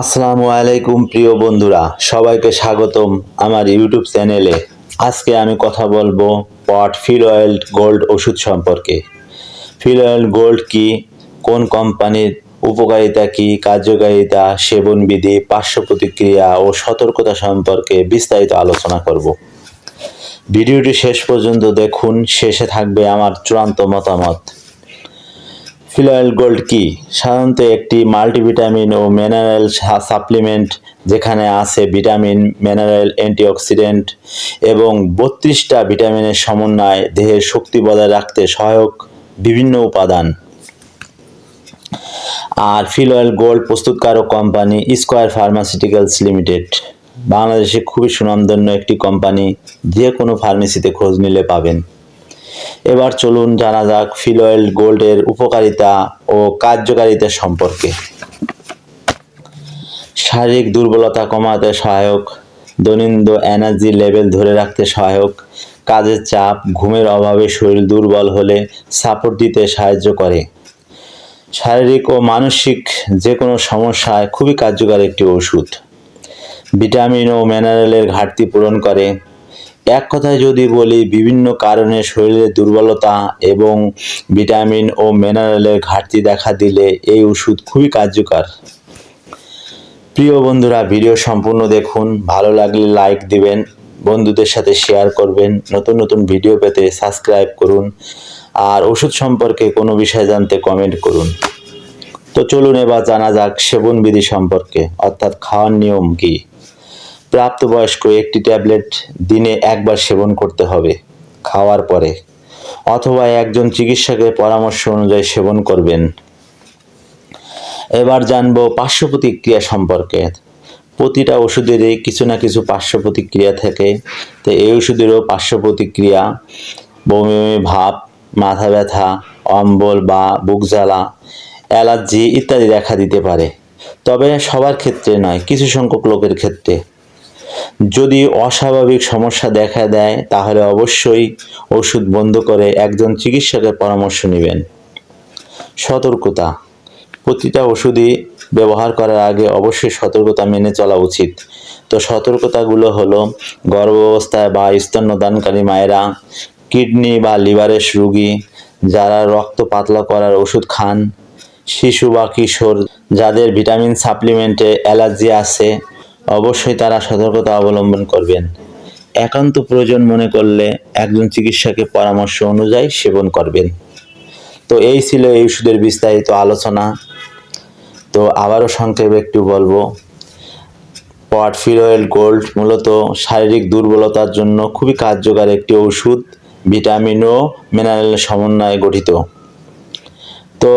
আসসালামু আলাইকুম, প্রিয় বন্ধুরা। সবাইকে স্বাগতম আমার ইউটিউব চ্যানেলে। আজকে আমি কথা বলব পট ফিল অয়েল গোল্ড ওষুধ সম্পর্কে। ফিল অয়েল গোল্ড কি? কোন কোম্পানির উপকারিতা কি? কার্যকারিতা, সেবনবিধি, পার্শ্ব প্রতিক্রিয়া ও সতর্কতা সম্পর্কে বিস্তারিত আলোচনা করব। ভিডিওটি শেষ পর্যন্ত দেখুন, শেষে থাকবে আমার চূড়ান্ত মতামত। ফিলয়েল গোল্ড কি? সাধারণত একটি মাল্টিভিটামিন ও মিনারেল সাপ্লিমেন্ট যেখানে আছে ভিটামিন, মিনারেল, অ্যান্টিঅক্সিডেন্ট এবং বত্রিশটা ভিটামিনের সমন্বয় দেহের শক্তি বজায় রাখতে সহায়ক বিভিন্ন উপাদান। আর ফিলয়েল গোল্ড প্রস্তুতকারক কোম্পানি স্কোয়ার ফার্মাসিউটিক্যালস লিমিটেড। বাংলাদেশে খুবই সুনামধন্য একটি কোম্পানি, যে কোনো ফার্মেসিতে খোঁজ নিলে পাবেন। এবার চলুন জানা যাক ফিলয়েল গোল্ডের উপকারিতা ও কার্যকারিতা সম্পর্কে। শারীরিক দুর্বলতা কমাতে সহায়ক দৈনন্দ এনার্জি লেভেল ধরে রাখতে সহায়ক, কাজের চাপ, ঘুমের অভাবে শরীর দুর্বল হলে সাপোর্ট দিতে সাহায্য করে। শারীরিক ও মানসিক যে কোনো সমস্যায় খুবই কার্যকর একটি ওষুধ। ভিটামিন ও মিনারেলের ঘাটতি পূরণ করে। এক কথায় যদি বলি, বিভিন্ন কারণে শরীরের দুর্বলতা এবং ভিটামিন ও মিনারেলের ঘাটতি দেখা দিলে এই ওষুধ খুবই কার্যকর। প্রিয় বন্ধুরা, ভিডিও সম্পূর্ণ দেখুন। ভালো লাগলে লাইক দিবেন, বন্ধুদের সাথে শেয়ার করবেন, নতুন নতুন ভিডিও পেতে সাবস্ক্রাইব করুন, আর ওষুধ সম্পর্কে কোনো বিষয় জানতে কমেন্ট করুন। তো চলুন এবার জানা যাক সেবনবিধি সম্পর্কে, অর্থাৎ খাওয়ার নিয়ম কী? প্রাপ্তবয়স্ক একটি ট্যাবলেট দিনে একবার সেবন করতে হবে, খাওয়ার পরে, অথবা একজন চিকিৎসকের পরামর্শ অনুযায়ী সেবন করবেন। এবার জানব পার্শ্ব প্রতিক্রিয়া সম্পর্কে। প্রতিটা ওষুধেরই কিছু না কিছু পার্শ্ব প্রতিক্রিয়া থাকে। তো এই ওষুধেরও পার্শ্ব প্রতিক্রিয়া বমি বমি ভাব মাথা ব্যথা, অম্বল বা বুক জ্বালা, অ্যালার্জি ইত্যাদি দেখা দিতে পারে। তবে সবার ক্ষেত্রে নয়, কিছু সংখ্যক লোকের ক্ষেত্রে। যদি অস্বাভাবিক সমস্যা দেখা দেয়, তাহলে অবশ্যই ওষুধ বন্ধ করে একজন চিকিৎসকের পরামর্শ নেবেন। সতর্কতা। প্রতিটা ওষুধই ব্যবহার করার আগে অবশ্যই সতর্কতা মেনে চলা উচিত। তো সতর্কতাগুলো হলো, গর্ভাবস্থায় বা স্তন্যদানকারী মায়েরা, কিডনি বা লিভারের রোগী, যারা রক্ত পাতলা করার ওষুধ খান, শিশু বা কিশোর, যাদের ভিটামিন সাপ্লিমেন্টে অ্যালার্জি আছে অবশ্যই তারা সতর্কতা অবলম্বন করবেন। একান্ত প্রয়োজন মনে করলে একজন চিকিৎসকের পরামর্শ অনুযায়ী সেবন করবেন। তো এই ছিল এই ওষুধের বিস্তারিত আলোচনা। তো আবারও সংক্ষেপে একটু বলব পটফিরয়েল গোল্ড মূলত শারীরিক দুর্বলতার জন্য খুবই কার্যকর একটি ওষুধ, ভিটামিন ও মিনারেলের সমন্বয়ে গঠিত। তো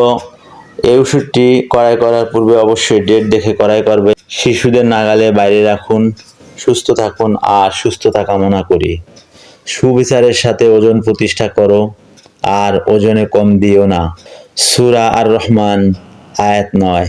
এই ওষুধটি কড়াই করার পূর্বে অবশ্যই ডেট দেখে কড়াই করবে শিশুদের নাগালে বাইরে রাখুন, সুস্থ থাকুন আর সুস্থতা কামনা করি। সুবিচারের সাথে ওজন প্রতিষ্ঠা করো আর ওজনে কম দিও না। সুরা আর রহমান আয়াত নয়।